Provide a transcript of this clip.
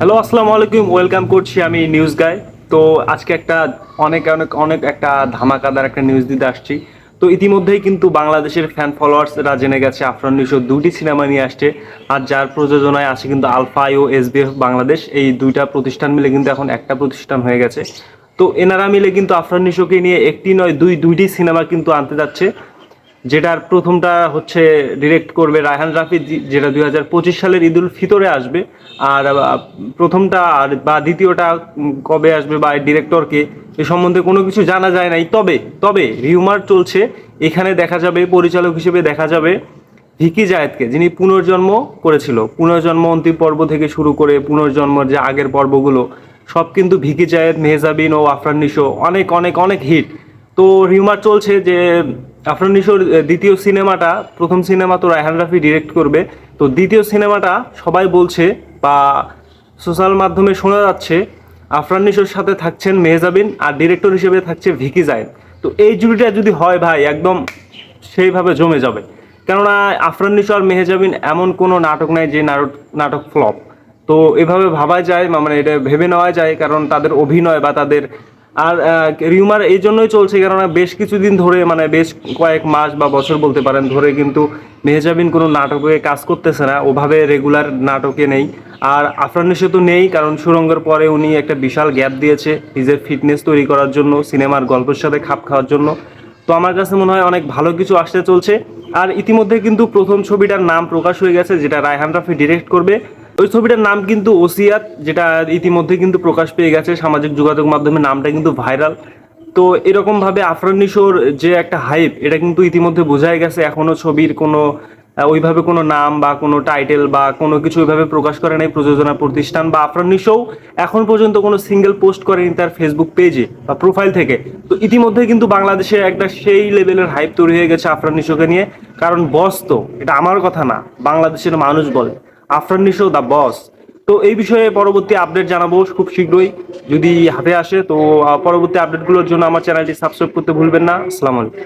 Hello আসসালামু আলাইকুম। Welcome করছি আমি নিউজ গাই তো আজকে একটা অনেক অনেক অনেক একটা ধামাকাদার একটা নিউজ দিতে আসছি। তো ইতিমধ্যেই কিন্তু বাংলাদেশের ফ্যান ফলোয়ার্সরা জেনে গেছে আফরান নিশো দুটি সিনেমা নিয়ে আসছে। আর যার প্রযোজনায় আছে কিন্তু আলফা ও এসবিএফ বাংলাদেশ এই দুইটা প্রতিষ্ঠান মিলে কিন্তু এখন একটা প্রতিষ্ঠান হয়ে গেছে। তো এনারা মিলে কিন্তু আফরান নিশোকে নিয়ে একটি নয়, দুই, দুইটি সিনেমা কিন্তু আনতে যাচ্ছে। যেটার প্রথমটা হচ্ছে ডিরেক্ট করবে রায়হান রাফি যেটা দুই হাজার পঁচিশ সালের ঈদুল ফিতরে আসবে। আর প্রথমটা আর বা দ্বিতীয়টা কবে আসবে বা ডিরেক্টরকে এ সম্বন্ধে কোনো কিছু জানা যায় নাই। তবে তবে রিউমার চলছে, এখানে দেখা যাবে, পরিচালক হিসেবে দেখা যাবে ভিকি জায়েদকে, যিনি পুনর্জন্ম করেছিল। পুনর্জন্ম অন্তিম পর্ব থেকে শুরু করে পুনর্জন্মের যে আগের পর্বগুলো, সব কিন্তু ভিকি জায়েদ, মেহজাবিন ও আফরান নিশো অনেক অনেক অনেক হিট তো রিউমার চলছে যে আফরান নিশোর দ্বিতীয় সিনেমাটা, প্রথম সিনেমা তো রায়হান রাফি ডিরেক্ট করবে। তো দ্বিতীয় সিনেমাটা সবাই বলছে বা সোশ্যাল মাধ্যমে শোনা যাচ্ছে, আফরান নিশোর সাথে থাকছেন মেহজাবিন আর ডিরেক্টর হিসেবে থাকছে ভিকি জায়েদ। তো এই জুটিটা যদি হয় ভাই, একদম সেইভাবে জমে যাবে। কেননা আফরান নিশো আর মেহজাবিন এমন কোনো নাটক নাই যে নাটক নাটক ফ্লপ তো এভাবে ভাবা যায় মানে এটা ভেবে নেওয়া যায় কারণ তাদের অভিনয় বা তাদের আর রিউমার এই জন্যই চলছে, কেননা বেশ কিছুদিন ধরে মানে বেশ কয়েক মাস বা বছর বলতে পারেন, ধরে কিন্তু মেহজাবিন কোনো নাটকে কাজ করতেছে না, ওভাবে রেগুলার নাটকে নেই। আর আফরান নিশো তো নেই, কারণ সুরঙ্গের পরে উনি একটা বিশাল গ্যাপ দিয়েছে নিজের ফিটনেস তৈরি করার জন্য, সিনেমার গল্পের সাথে খাপ খাওয়ার জন্য। তো আমার কাছে মনে হয় অনেক ভালো কিছু আসতে চলছে। আর ইতিমধ্যে কিন্তু প্রথম ছবিটার নাম প্রকাশ হয়ে গেছে, যেটা রায়হান রাফি ডিরেক্ট করবে। ওই ছবিটার নাম কিন্তু ওসিয়াত, যেটা ইতিমধ্যে কিন্তু প্রকাশ পেয়ে গেছে সামাজিক যোগাযোগ মাধ্যমে নামটা কিন্তু ভাইরাল। তো এরকম ভাবে আফরান নিশোর যে একটা হাইপ, এটা কিন্তু ইতিমধ্যে বোঝাই গেছে। এখনও ছবির কোনো ওইভাবে কোনো নাম বা কোনো টাইটেল বা কোনো কিছু ওইভাবে প্রকাশ করে নাই প্রযোজনা প্রতিষ্ঠান বা আফরান নিশোও এখন পর্যন্ত কোনো সিঙ্গেল পোস্ট করেনি তার ফেসবুক পেজে বা প্রোফাইল থেকে। তো ইতিমধ্যে কিন্তু বাংলাদেশে একটা সেই লেভেলের হাইপ তৈরি হয়ে গেছে আফরান নিশোকে নিয়ে। কারণ বস তো, এটা আমার কথা না, বাংলাদেশের মানুষ বলে। আফরান নিশো দ্য বস তো এই বিষয়ে পরবর্তী আপডেট জানাব খুব শীঘ্রই। যদি হাতে আসে, তো পরবর্তী আপডেটগুলোর জন্য আমার চ্যানেলটি সাবস্ক্রাইব করতে ভুলবেন না। আসসালামু আলাইকুম।